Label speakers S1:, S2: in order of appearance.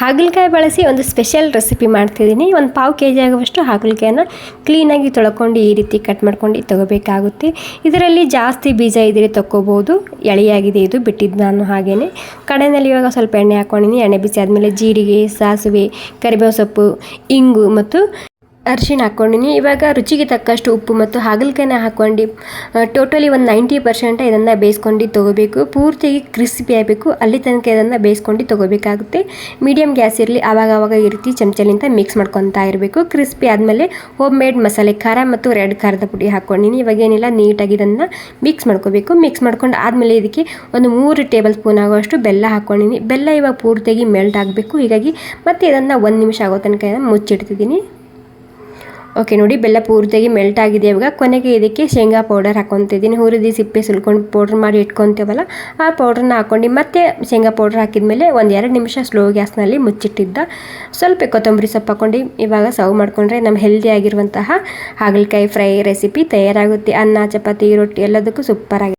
S1: ಹಾಗಲಕಾಯಿ ಬಳಸಿ ಒಂದು ಸ್ಪೆಷಲ್ ರೆಸಿಪಿ ಮಾಡ್ತಿದ್ದೀನಿ. ಒಂದು ಪಾವು ಕೆ ಜಿ ಆಗುವಷ್ಟು ಹಾಗಲಕಾಯನ್ನು ಕ್ಲೀನಾಗಿ ತೊಳ್ಕೊಂಡು ಈ ರೀತಿ ಕಟ್ ಮಾಡ್ಕೊಂಡು ತೊಗೋಬೇಕಾಗುತ್ತೆ. ಇದರಲ್ಲಿ ಜಾಸ್ತಿ ಬೀಜ ಇದ್ದರೆ ತೊಗೋಬೋದು ಎಳೆಯಾಗಿದೆ ಇದು ಬಿಟ್ಟಿದ್ದು ನಾನು ಹಾಗೇ ಕಡೆಯಲ್ಲಿ ಇವಾಗ ಸ್ವಲ್ಪ ಎಣ್ಣೆ ಹಾಕ್ಕೊಂಡಿನಿ ಎಣ್ಣೆ ಬಿಸಿ ಆದಮೇಲೆ ಜೀರಿಗೆ, ಸಾಸಿವೆ, ಕರಿಬೇವು ಸೊಪ್ಪು, ಇಂಗು ಮತ್ತು ಅರಿಶಿಣ ಹಾಕ್ಕೊಂಡಿನಿ. ಇವಾಗ ರುಚಿಗೆ ತಕ್ಕಷ್ಟು ಉಪ್ಪು ಮತ್ತು ಹಾಗಲಕಾಯಿನ ಹಾಕ್ಕೊಂಡು ಟೋಟಲಿ ಒಂದು ನೈಂಟಿ ಪರ್ಸೆಂಟ್ ಇದನ್ನು ಬೇಯಿಸ್ಕೊಂಡು ತೊಗೋಬೇಕು. ಪೂರ್ತಿಯಾಗಿ ಕ್ರಿಸ್ಪಿ ಆಗಬೇಕು. ಅಲ್ಲಿ ತನಕ ಇದನ್ನು ಬೇಯಿಸ್ಕೊಂಡು ತೊಗೋಬೇಕಾಗುತ್ತೆ. ಮೀಡಿಯಮ್ ಗ್ಯಾಸ್ ಇರಲಿ ಆವಾಗ ಆವಾಗ ಈ ರೀತಿ ಚಮಚಲಿಂದ ಮಿಕ್ಸ್ ಮಾಡ್ಕೊತಾ ಇರಬೇಕು. ಕ್ರಿಸ್ಪಿ ಆದಮೇಲೆ ಹೋಮ್ ಮೇಡ್ ಮಸಾಲೆ ಖಾರ ಮತ್ತು ರೆಡ್ ಖಾರದ ಪುಡಿ ಹಾಕ್ಕೊಂಡಿನಿ. ಇವಾಗ ಏನಿಲ್ಲ, ನೀಟಾಗಿ ಇದನ್ನು ಮಿಕ್ಸ್ ಮಾಡ್ಕೋಬೇಕು. ಮಿಕ್ಸ್ ಮಾಡ್ಕೊಂಡು ಆದಮೇಲೆ ಇದಕ್ಕೆ ಒಂದು ಮೂರು ಟೇಬಲ್ ಸ್ಪೂನ್ ಆಗುವಷ್ಟು ಬೆಲ್ಲ ಹಾಕ್ಕೊಂಡಿನಿ. ಬೆಲ್ಲ ಇವಾಗ ಪೂರ್ತಿಯಾಗಿ ಮೆಲ್ಟ್ ಆಗಬೇಕು. ಹೀಗಾಗಿ ಮತ್ತು ಇದನ್ನು ಒಂದು ನಿಮಿಷ ಆಗೋ ತನಕ ಮುಚ್ಚಿಡ್ತಿದ್ದೀನಿ. ಓಕೆ, ನೋಡಿ, ಬೆಲ್ಲ ಪೂರ್ತಿಯಾಗಿ ಮೆಲ್ಟ್ ಆಗಿದೆ. ಇವಾಗ ಕೊನೆಗೆ ಇದಕ್ಕೆ ಶೇಂಗಾ ಪೌಡರ್ ಹಾಕೊತಿದ್ದೀನಿ ಹುರಿದಿ ಸಿಪ್ಪೆ ಸುಲ್ಕೊಂಡು ಪೌಡ್ರ್ ಮಾಡಿ ಇಟ್ಕೊತೀವಲ್ಲ, ಆ ಪೌಡ್ರನ್ನ ಹಾಕ್ಕೊಂಡು ಮತ್ತೆ ಶೇಂಗಾ ಪೌಡ್ರ್ ಹಾಕಿದ್ಮೇಲೆ ಒಂದು ಎರಡು ನಿಮಿಷ ಸ್ಲೋ ಗ್ಯಾಸ್ನಲ್ಲಿ ಮುಚ್ಚಿಟ್ಟಿದ್ದ ಸ್ವಲ್ಪ ಕೊತ್ತಂಬರಿ ಸೊಪ್ಪು ಹಾಕೊಂಡು ಇವಾಗ ಸರ್ವ್ ಮಾಡಿಕೊಂಡ್ರೆ ನಮ್ಮ ಹೆಲ್ದಿ ಆಗಿರುವಂತಹ ಹಾಗಲಕಾಯಿ ಫ್ರೈ ರೆಸಿಪಿ ತಯಾರಾಗುತ್ತೆ. ಅನ್ನ, ಚಪಾತಿ, ರೊಟ್ಟಿ ಎಲ್ಲದಕ್ಕೂ ಸೂಪರ್ ಆಗಿ